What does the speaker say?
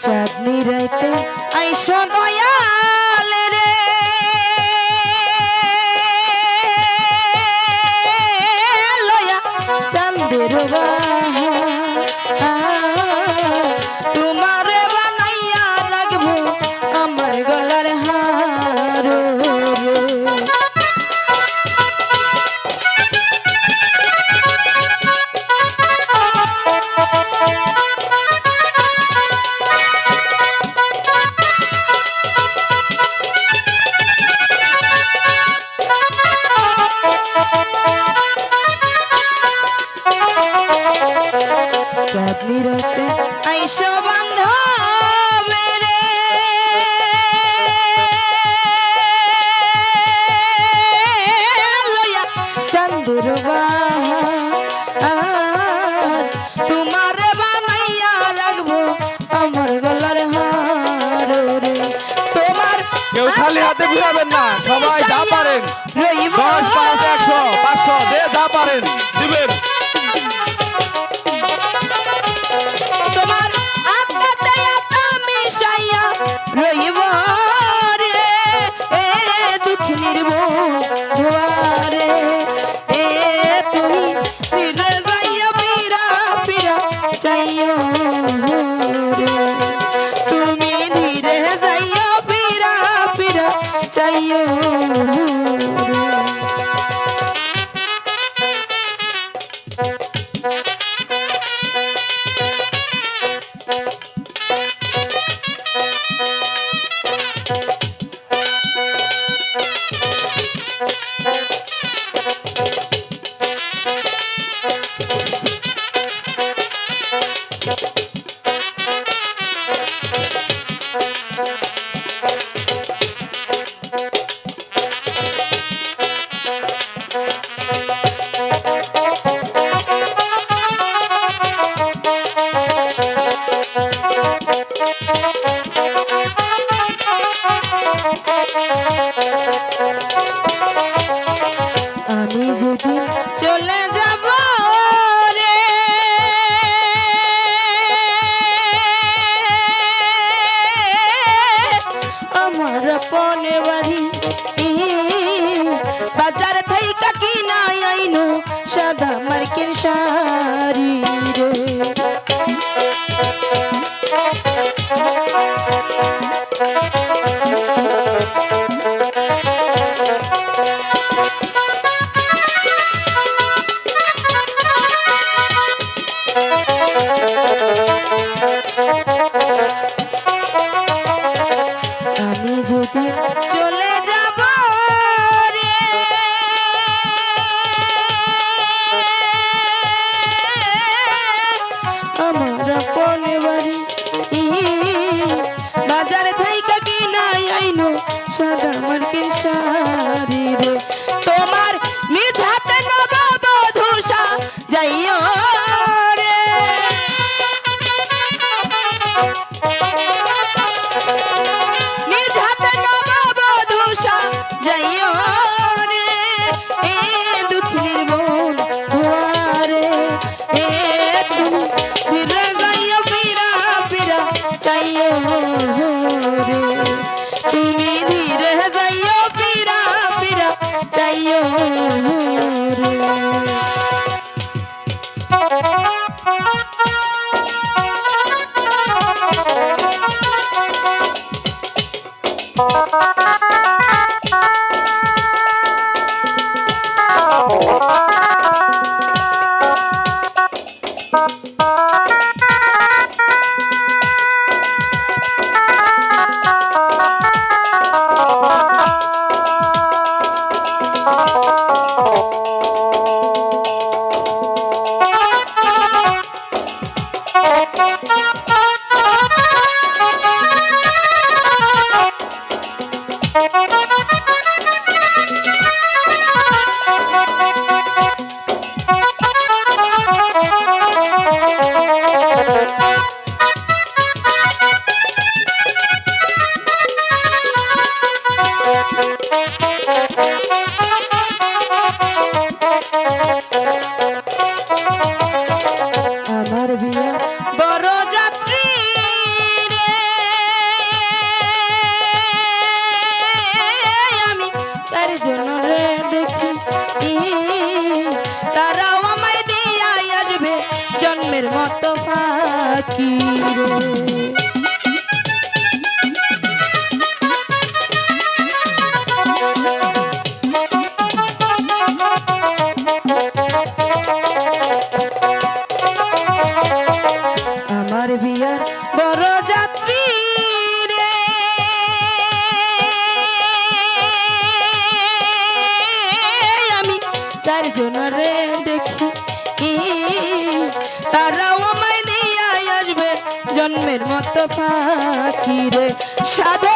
চাঁদনি রাইতে আইসা দয়া যাবেন না। সবাই যা পারেন। দশ পাঁচ একশো পাঁচশো যে যা পারেন। সাদা Bye. তার বিয়ে। আমি চারজন রে দেখি। তারাও আমায় দিয়ে আসবে জন্মের মতো ফাঁকি বিয়ার বড় যাত্রী রে। আমি চারজনারে দেখি। তারাও আমায় দিয়ে আসবে, জন্মের মতো পাখি রে। সাধে